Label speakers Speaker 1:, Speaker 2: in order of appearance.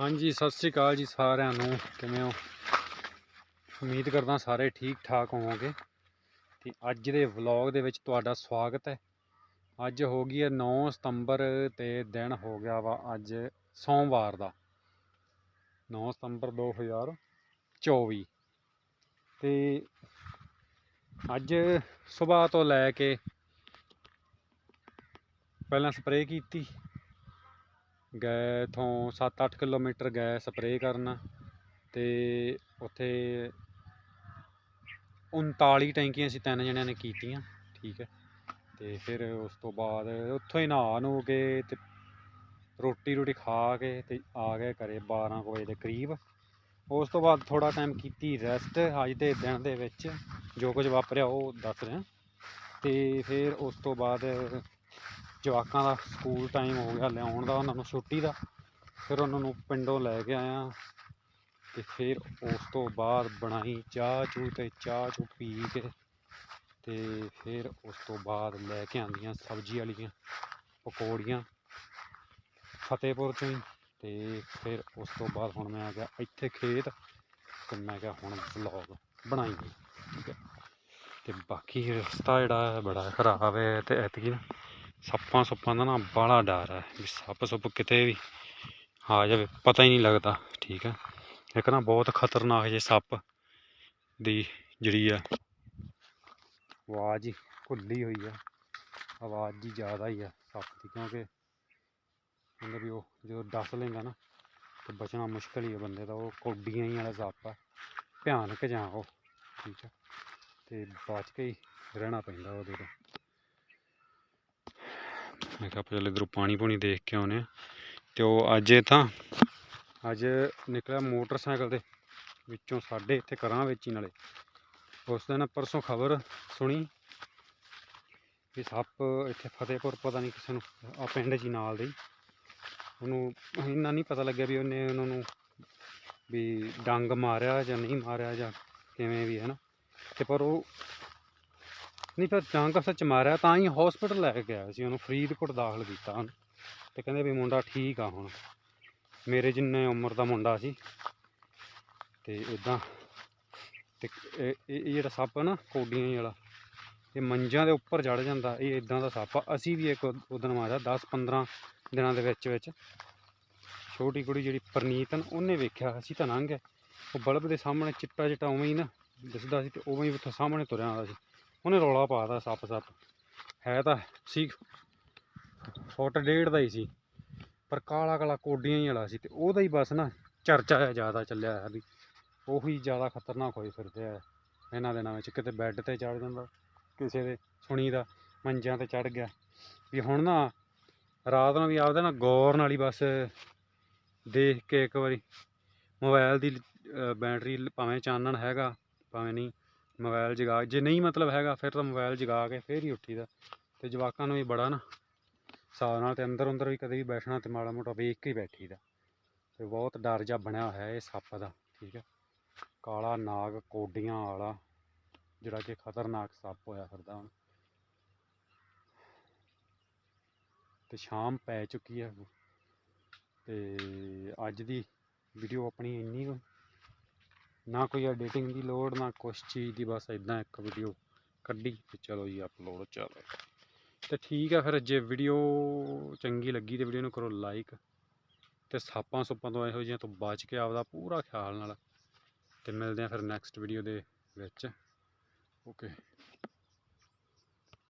Speaker 1: ਹਾਂਜੀ, ਸਤਿ ਸ੍ਰੀ ਅਕਾਲ ਜੀ ਸਾਰਿਆਂ ਨੂੰ। ਕਿਵੇਂ ਹੋ? ਉਮੀਦ ਕਰਦਾ ਸਾਰੇ ਠੀਕ ਠਾਕ ਹੋਵੋਗੇ। ਤੇ ਅੱਜ ਦੇ ਵਲੌਗ ਦੇ ਵਿੱਚ ਤੁਹਾਡਾ ਸਵਾਗਤ ਹੈ। ਅੱਜ ਹੋ ਗਈ ਹੈ 9 ਸਤੰਬਰ ਤੇ ਦਿਨ ਹੋ ਗਿਆ ਵਾ ਅੱਜ ਸੋਮਵਾਰ ਦਾ। 9 ਸਤੰਬਰ 2024 ਤੇ ਅੱਜ ਸਵੇਰ ਤੋਂ ਲੈ ਕੇ ਪਹਿਲਾਂ ਸਪਰੇਅ ਕੀਤੀ। ਗਏ ਇੱਥੋਂ 7-8 ਕਿਲੋਮੀਟਰ ਗਏ ਸਪਰੇਅ ਕਰਨ ਤੇ ਉੱਥੇ 39 ਟੈਂਕੀਆਂ ਅਸੀਂ ਤਿੰਨ ਜਣਿਆਂ ਨੇ ਕੀਤੀਆਂ, ਠੀਕ ਹੈ। ਤੇ ਫਿਰ ਉਸ ਤੋਂ ਬਾਅਦ ਉੱਥੋਂ ਹੀ ਨਹਾ ਨੂੰ ਕੇ ਤੇ ਰੋਟੀ ਰੋਟੀ ਖਾ ਕੇ ਤੇ ਆ ਗਏ ਘਰੇ 12 ਕੁ ਵਜੇ ਦੇ ਕਰੀਬ। ਉਸ ਤੋਂ ਬਾਅਦ ਥੋੜਾ ਟਾਈਮ ਕੀਤੀ ਰੈਸਟ ਅੱਜ ਦੇ ਦਿਨ ਦੇ ਵਿੱਚ, ਜੋ ਕੁਝ ਵਾਪਰਿਆ ਉਹ ਦੱਸ ਰਿਹਾ। ਤੇ ਫਿਰ ਉਸ ਤੋਂ ਬਾਅਦ ਜਵਾਕਾਂ ਦਾ ਸਕੂਲ ਟਾਈਮ ਹੋ ਗਿਆ, ਲਿਆਉਣ ਦਾ, ਉਹਨਾਂ ਨੂੰ ਛੁੱਟੀ ਦਾ, ਫਿਰ ਉਹਨਾਂ ਨੂੰ ਪਿੰਡੋਂ ਲੈ ਕੇ ਆਇਆ ਤੇ ਫਿਰ ਉਸ ਤੋਂ ਬਾਅਦ ਬਣਾਈ ਚਾਹ ਚੂਹ ਤੇ ਚਾਹ ਚੂ ਪੀ ਕੇ ਤੇ ਫਿਰ ਉਸ ਤੋਂ ਬਾਅਦ ਲੈ ਕੇ ਆਂਦੀਆਂ ਸਬਜ਼ੀ ਵਾਲੀਆਂ ਪਕੌੜੀਆਂ ਫਤਿਹਪੁਰ ਚੋਂ ਹੀ ਤੇ ਫਿਰ ਉਸ ਤੋਂ ਬਾਅਦ ਹੁਣ ਮੈਂ ਆ ਗਿਆ ਇੱਥੇ ਖੇਤ ਤੇ ਮੈਂ ਕਿਹਾ ਹੁਣ ਵਲੌਗ ਬਣਾਈਏ ਠੀਕ ਹੈ। ਤੇ ਬਾਕੀ ਰਸਤਾ ਜਿਹੜਾ ਬੜਾ ਖਰਾਬ ਹੈ ਤੇ ਐਤਕੀ ਨਾ ਸੱਪਾਂ ਸੁੱਪਾਂ ਦਾ ਨਾ ਬੜਾ ਡਰ ਹੈ ਵੀ ਸੱਪ ਸੁੱਪ ਕਿਤੇ ਵੀ ਆ ਜਾਵੇ, ਪਤਾ ਹੀ ਨਹੀਂ ਲੱਗਦਾ, ਠੀਕ ਹੈ। ਇੱਕ ਨਾ ਬਹੁਤ ਖਤਰਨਾਕ ਜੇ ਸੱਪ ਦੀ ਜਿਹੜੀ ਆ ਆਵਾਜ਼ ਹੀ ਖੁੱਲੀ ਹੋਈ ਆ ਆਵਾਜ਼ ਜੀ ਜ਼ਿਆਦਾ ਹੀ ਆ ਸੱਪ ਦੀ, ਕਿਉਂਕਿ ਕਹਿੰਦੇ ਵੀ ਉਹ ਜਦੋਂ ਡਸ ਲੈਂਦਾ ਨਾ, ਤੇ ਬਚਣਾ ਮੁਸ਼ਕਲ ਹੀ ਆ ਬੰਦੇ ਦਾ, ਉਹ ਕੌਡੀਆਂ ਹੀ ਵਾਲਾ ਸੱਪ ਆ ਭਿਆਨਕ ਜਾਂ ਉਹ, ਠੀਕ ਹੈ। ਤੇ ਬਚ ਕੇ ਹੀ ਰਹਿਣਾ ਪੈਂਦਾ ਉਹਦੇ ਤੋਂ। ਮੈਂ ਕਿਹਾ ਆਪਾਂ ਚੱਲ ਪਾਣੀ ਪੂਣੀ ਦੇਖ ਕੇ ਆਉਨੇ ਆ ਤੇ ਉਹ ਅੱਜ ਇਹ ਤਾਂ, ਅੱਜ ਨਿਕਲਿਆ ਮੋਟਰਸਾਈਕਲ ਦੇ ਵਿੱਚੋਂ ਸਾਡੇ ਇੱਥੇ ਕਰਾਂ ਵਿੱਚ ਹੀ ਨਾਲੇ। ਉਸ ਦਿਨ ਪਰਸੋਂ ਖਬਰ ਸੁਣੀ ਵੀ ਸੱਪ ਇੱਥੇ ਫਤਿਹਪੁਰ, ਪਤਾ ਨਹੀਂ ਕਿਸੇ ਨੂੰ ਆ ਪਿੰਡ ਜੀ ਨਾਲ ਦੇ ਉਹਨੂੰ ਇੰਨਾ ਨਹੀਂ ਪਤਾ ਲੱਗਿਆ ਵੀ ਉਹਨੇ ਉਹਨਾਂ ਨੂੰ ਵੀ ਡੰਗ ਮਾਰਿਆ ਜਾਂ ਨਹੀਂ ਮਾਰਿਆ ਜਾਂ ਕਿਵੇਂ ਵੀ ਹੈ ਨਾ। ਤੇ ਪਰ ਉਹ ਨਹੀਂ ਫਿਰ ਡੰਗ ਸੱਚ ਮਾਰਿਆ, ਤਾਂ ਹੀ ਹਸਪੀਟਲ ਲੈ ਕੇ ਗਿਆ ਸੀ ਉਹਨੂੰ, ਫਰੀਦਕੋਟ ਦਾਖਲ ਕੀਤਾ ਉਹਨੂੰ। ਤੇ ਕਹਿੰਦੇ ਵੀ ਮੁੰਡਾ ਠੀਕ ਆ ਹੁਣ। ਮੇਰੇ ਜਿੰਨੇ ਉਮਰ ਦਾ ਮੁੰਡਾ ਸੀ। ਤੇ ਇਦਾਂ ਤੇ ਇਹ ਜਿਹੜਾ ਸੱਪ ਹੈ ਨਾ, ਕੋਡੀਆਂ ਵਾਲਾ, ਇਹ ਮੰਜਾਂ ਦੇ ਉੱਪਰ ਚੜ ਜਾਂਦਾ, ਇਹ ਇਦਾਂ ਦਾ ਸੱਪ ਆ। ਅਸੀਂ ਵੀ ਇੱਕ ਉਦਣ ਮਾਰਿਆ 10 15 ਦਿਨਾਂ ਦੇ ਵਿੱਚ ਵਿੱਚ। ਛੋਟੀ ਕੁੜੀ ਜਿਹੜੀ ਪਰਨੀਤ ਹਨ ਉਹਨੇ ਵੇਖਿਆ, ਅਸੀਂ ਤਾਂ ਲੰਘ ਗਏ। ਉਹ ਬਲਬ ਦੇ ਸਾਹਮਣੇ ਚਿੱਟਾ ਚਿੱਟਾ ਉਵੇਂ ਹੀ ਨਾ ਦਿਸਦਾ ਸੀ ਤੇ ਉਵੇਂ ਹੀ ਉੱਥੇ ਸਾਹਮਣੇ ਤੁਰਿਆ ਆਉਂਦਾ ਸੀ। ਉਹਨੇ ਰੌਲਾ ਪਾਤਾ ਸੱਪ ਸੱਪ। ਹੈ ਤਾਂ ਸੀ। ਫੁੱਟ ਡੇਢ ਦਾ ਹੀ ਸੀ। ਪਰ ਕਾਲਾ ਕਾਲਾ ਕੋਡੀਆਂ ਹੀ ਵਾਲਾ ਸੀ ਤੇ ਉਹਦਾ ਹੀ ਬਸ ਨਾ ਚਰਚਾ ਹੈ ਜ਼ਿਆਦਾ ਚੱਲਿਆ ਹੈ ਵੀ ਉਹੀ ਜ਼ਿਆਦਾ ਖਤਰਨਾਕ ਹੋਏ ਫਿਰਦੇ ਆ। ਇਹਨਾਂ ਦਿਨਾਂ ਵਿੱਚ ਕਿਤੇ ਬੈੱਡ ਤੇ ਚੜ ਜਾਂਦਾ, ਕਿਸੇ ਦੇ ਸੁਣੀ ਦਾ ਮੰਜਿਆਂ ਤੇ ਚੜ ਗਿਆ। ਵੀ ਹੁਣ ਨਾ ਰਾਤ ਨੂੰ ਵੀ ਆਪਦਾ ਨਾ ਗੌਰ ਨਾਲ ਹੀ ਬਸ ਦੇਖ ਕੇ ਇੱਕ ਵਾਰੀ ਮੋਬਾਈਲ ਦੀ ਬੈਟਰੀ ਭਾਵੇਂ ਚਾਨਣ ਹੈਗਾ, ਭਾਵੇਂ ਨਹੀਂ ਮੋਬਾਈਲ ਜਗਾ, ਜੇ ਨਹੀਂ ਮਤਲਬ ਹੈਗਾ ਫਿਰ ਤਾਂ ਮੋਬਾਈਲ ਜਗਾ ਕੇ ਫਿਰ ਹੀ ਉੱਠੀਦਾ ਤੇ ਜਵਾਕਾਂ ਨੂੰ ਵੀ ਬੜਾ ਨਾ ਹਿਸਾਬ ਨਾਲ ਤੇ ਅੰਦਰ ਅੰਦਰ ਵੀ ਕਦੇ ਵੀ ਬੈਠਣਾ ਤੇ ਮਾੜਾ ਮੋਟਾ ਵੇਖ ਕੇ ਹੀ ਬੈਠੀਦਾ ਤੇ ਬਹੁਤ ਡਰ ਜਿਹਾ ਬਣਿਆ ਹੋਇਆ ਇਹ ਸੱਪ ਦਾ, ਠੀਕ ਹੈ ਕਾਲਾ ਨਾਗ, ਕੋਡੀਆਂ ਵਾਲਾ, ਜਿਹੜਾ ਕਿ ਖਤਰਨਾਕ ਸੱਪ ਹੋਇਆ ਫਿਰਦਾ ਹੁਣ। ਤੇ ਸ਼ਾਮ ਪੈ ਚੁੱਕੀ ਹੈ ਤੇ ਅੱਜ ਦੀ ਵੀਡੀਓ ਆਪਣੀ ਇੰਨੀ ਕੁ ਨਾ ਕੋਈ ਐਡੀਟਿੰਗ ਦੀ ਲੋੜ, ਨਾ ਕੁਛ ਚੀਜ਼ ਦੀ, ਬਸ ਇਦਾਂ ਇੱਕ ਵੀਡੀਓ ਕੱਢੀ ਤੇ ਚਲੋ ਜੀ ਅਪਲੋਡ ਚੱਲ। ਤੇ ਠੀਕ ਹੈ ਫਿਰ, ਜੇ ਵੀਡੀਓ ਚੰਗੀ ਲੱਗੀ ਤੇ ਵੀਡੀਓ ਨੂੰ ਕਰੋ ਲਾਈਕ ਤੇ ਸਾਪਾਂ ਸੁੱਪਾਂ ਤੋਂ ਇਹੋ ਜਿਹੀਆਂ ਤੋਂ ਬਚ ਕੇ ਆਪਦਾ ਪੂਰਾ ਖਿਆਲ ਨਾਲ। ਤੇ ਮਿਲਦੇ ਆ ਫਿਰ ਨੈਕਸਟ ਵੀਡੀਓ ਦੇ ਵਿੱਚ। ਓਕੇ